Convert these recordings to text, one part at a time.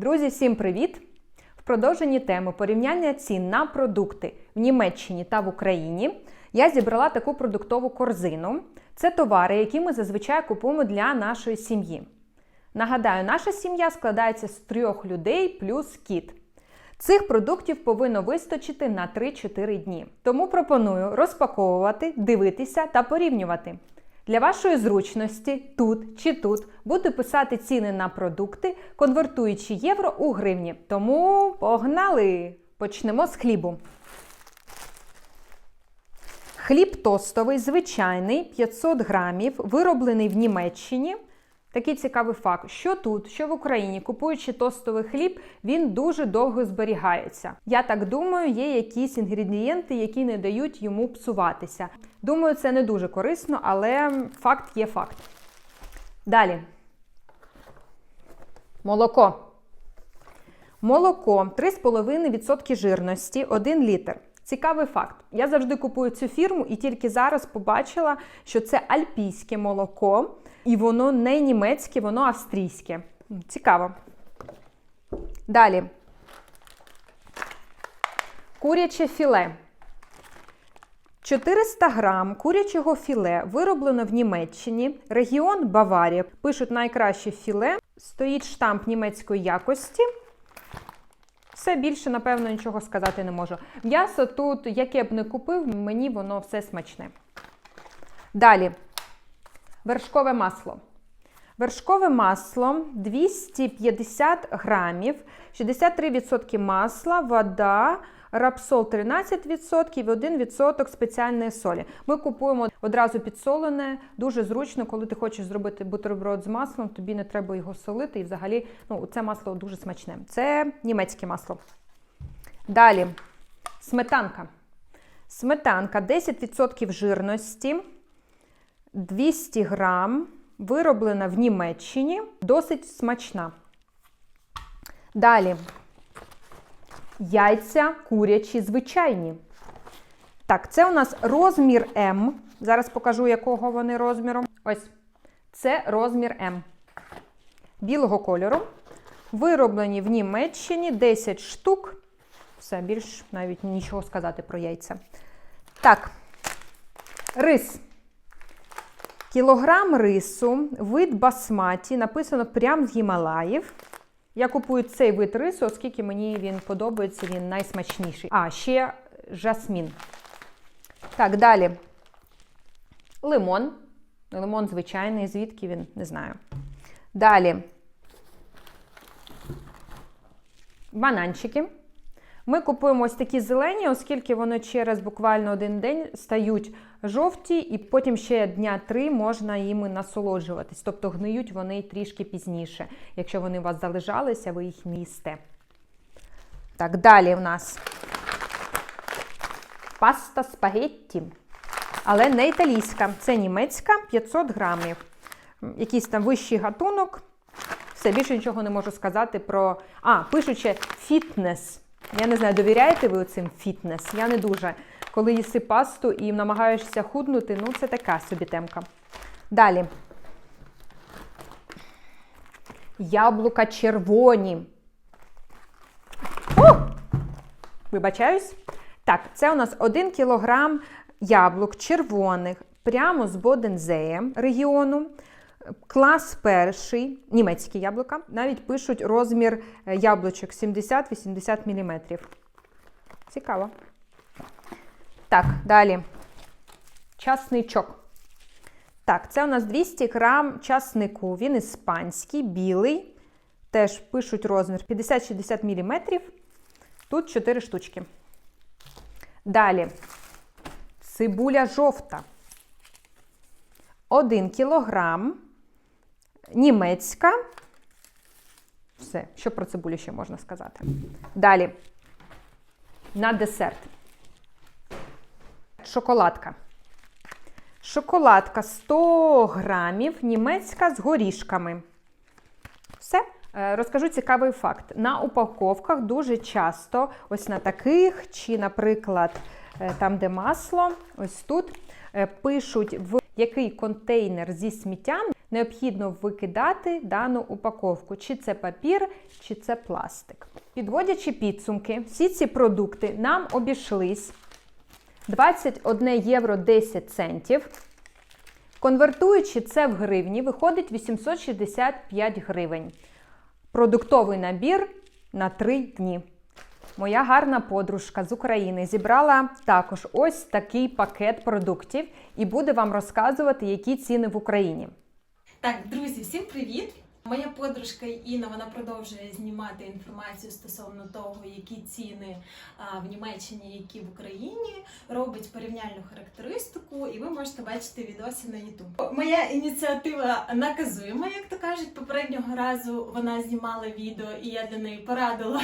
Друзі, всім привіт! В продовженні теми порівняння цін на продукти в Німеччині та в Україні я зібрала таку продуктову корзину. Це товари, які ми зазвичай купуємо для нашої сім'ї. Нагадаю, наша сім'я складається з трьох людей плюс кіт. Цих продуктів повинно вистачити на 3-4 дні. Тому пропоную розпаковувати, дивитися та порівнювати. Для вашої зручності тут чи тут буду писати ціни на продукти, конвертуючи євро у гривні. Тому погнали! Почнемо з хлібу. Хліб тостовий, звичайний, 500 грамів, вироблений в Німеччині. Такий цікавий факт, що тут, що в Україні, купуючи тостовий хліб, він дуже довго зберігається. Я так думаю, є якісь інгредієнти, які не дають йому псуватися. Думаю, це не дуже корисно, але факт є факт. Далі. Молоко. Молоко 3,5% жирності, 1 літр. Цікавий факт. Я завжди купую цю фірму і тільки зараз побачила, що це альпійське молоко, і воно не німецьке, воно австрійське. Цікаво. Далі. Куряче філе. 400 грам курячого філе вироблено в Німеччині, регіон Баварія. Пишуть найкраще філе. Стоїть штамп німецької якості. Все більше, напевно, нічого сказати не можу. М'ясо тут, яке б не купив, мені воно все смачне. Далі. Вершкове масло. Вершкове масло 250 грамів, 63% масла, вода, рапсол 13% і 1% спеціальної солі. Ми купуємо одразу підсолене, дуже зручно, коли ти хочеш зробити бутерброд з маслом, тобі не треба його солити. І взагалі ну, це масло дуже смачне. Це німецьке масло. Далі сметанка. Сметанка 10% жирності, 200 грам, вироблена в Німеччині, досить смачна. Далі яйця курячі звичайні. Так, це у нас розмір М. Зараз покажу, якого вони розміру. Ось. Це розмір М. Білого кольору. Вироблені в Німеччині 10 штук. Все, більш навіть нічого сказати про яйця. Так, рис. Кілограм рису, вид басматі, написано прямо з Гімалаїв. Я купую цей вид рису, оскільки мені він подобається, він найсмачніший. А, ще жасмін. Так, далі. Лимон. Лимон звичайний, звідки він, не знаю. Далі. Бананчики. Ми купуємо ось такі зелені, оскільки вони через буквально один день стають жовті, і потім ще дня три можна їми насолоджуватись. Тобто гниють вони трішки пізніше. Якщо вони у вас залежалися, ви їх місте. Так, далі в нас паста спагетті. Але не італійська, це німецька 500 грамів. Якийсь там вищий гатунок. Все, більше нічого не можу сказати про. А, пишучи фітнес. Я не знаю, довіряєте ви цим фітнес? Я не дуже. Коли їси пасту і намагаєшся худнути, ну це така собі темка. Далі. Яблука червоні. О! Вибачаюсь. Так, це у нас 1 кілограм яблук червоних, прямо з Бодензеєм регіону. Клас перший, німецькі яблука, навіть пишуть розмір яблучок 70-80 мм. Цікаво. Так, далі. Часничок. Так, це у нас 200 грам часнику. Він іспанський, білий. Теж пишуть розмір 50-60 мм. Тут 4 штучки. Далі. Цибуля жовта. 1 кілограм. Німецька. Все, що про цибулю ще можна сказати. Далі. На десерт. Шоколадка. Шоколадка 100 грамів, німецька з горішками. Все. Е, Розкажу цікавий факт. На упаковках дуже часто, ось на таких, чи, наприклад, е, там, де масло, ось тут, е, пишуть, в який контейнер зі сміттям необхідно викидати дану упаковку, чи це папір, чи це пластик. Підводячи підсумки, всі ці продукти нам обійшлись 21 євро 10 центів. Конвертуючи це в гривні, виходить 865 гривень. Продуктовий набір на 3 дні. Моя гарна подружка з України зібрала також ось такий пакет продуктів і буде вам розказувати, які ціни в Україні. Так, друзі, всім привіт! Моя подружка Інна вона продовжує знімати інформацію стосовно того, які ціни в Німеччині, які в Україні, робить порівняльну характеристику, і ви можете бачити відоси на YouTube. Моя ініціатива наказуєма, як то кажуть. Попереднього разу вона знімала відео, і я для неї порадила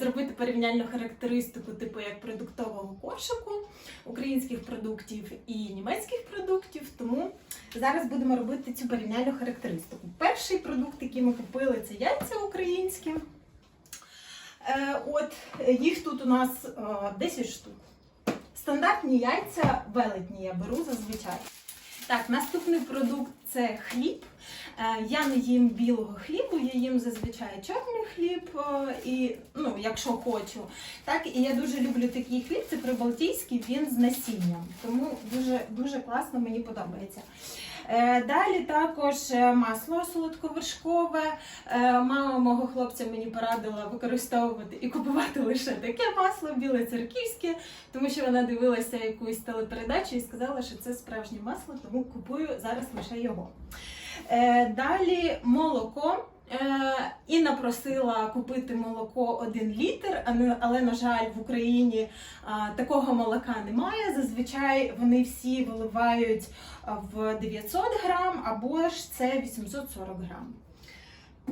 зробити порівняльну характеристику, типу як продуктового кошику українських продуктів і німецьких продуктів. Тому зараз будемо робити цю порівняльну характеристику. Перший продукт, який ми купили, це яйця українські. Е, от е, їх тут у нас е, 10 штук. Стандартні яйця велетні я беру зазвичай. Так, наступний продукт це хліб. Е, Я не їм білого хлібу, я їм зазвичай чорний хліб, е, і ну, якщо хочу. Так, і я дуже люблю такий хліб, це прибалтійський, він з насінням. Тому дуже, дуже класно, мені подобається. Е, Далі також масло солодковершкове. Мама мого хлопця мені порадила використовувати і купувати лише таке масло, біле церківське, тому що вона дивилася якусь телепередачу і сказала, що це справжнє масло, тому купую зараз лише його. Е, Далі молоко. Е, Інна просила купити молоко 1 літр, але, на жаль, в Україні а, такого молока немає. Зазвичай вони всі виливають в 900 грам або ж це 840 грам.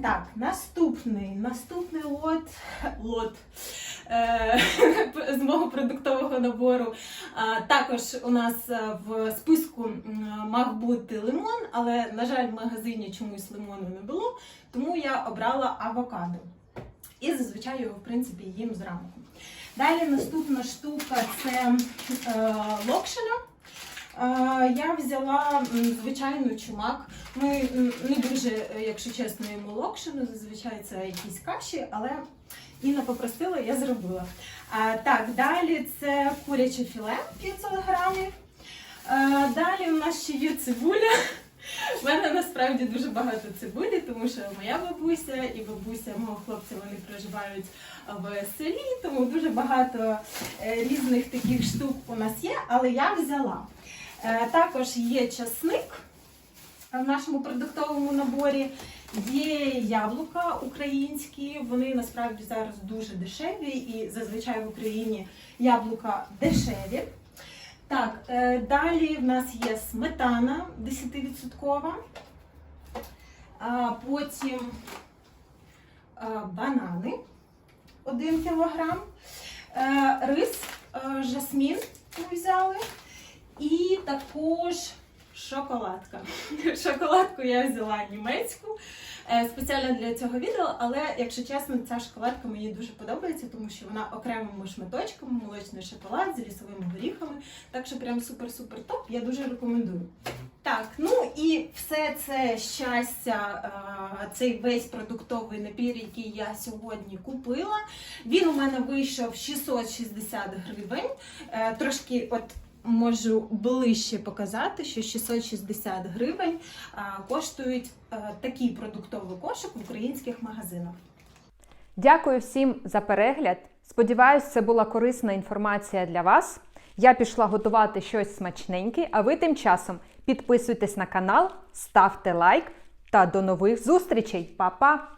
Так, наступний, наступний лот, лот е, з мого продуктового набору. А, також у нас е, в списку мав бути лимон, але, на жаль, в магазині чомусь лимону не було, тому я обрала авокадо. І зазвичай його, в принципі, їм зранку. Далі наступна штука це е, локшина. Я взяла м, звичайну чумак. Ми не дуже, е, якщо чесно, їмо локшину, зазвичай це якісь каші, але Інна попросила, я зробила. Так, далі це куряче філе 500 грамів. Далі у нас ще є цибуля. У мене насправді дуже багато цибулі, тому що моя бабуся і бабуся мого хлопця вони проживають в селі, тому дуже багато е, різних таких штук у нас є, але я взяла. Е, Також є часник в нашому продуктовому наборі. Є яблука українські, вони насправді зараз дуже дешеві і зазвичай в Україні яблука дешеві. Так, е, далі в нас є сметана 10%. А, потім е, банани 1 кг. Рис, жасмін взяли. Також шоколадка. Шоколадку я взяла німецьку е, спеціально для цього відео, але якщо чесно, ця шоколадка мені дуже подобається, тому що вона окремими шматочками, молочний шоколад з лісовими горіхами. Так що прям супер-супер топ. Я дуже рекомендую. Так, ну і все це щастя, е, цей весь продуктовий набір, який я сьогодні купила. Він у мене вийшов 660 гривень. Е, Трошки от можу ближче показати, що 660 гривень коштують такий продуктовий кошик в українських магазинах. Дякую всім за перегляд. Сподіваюсь, це була корисна інформація для вас. Я пішла готувати щось смачненьке, а ви тим часом підписуйтесь на канал, ставте лайк та до нових зустрічей. Па-па!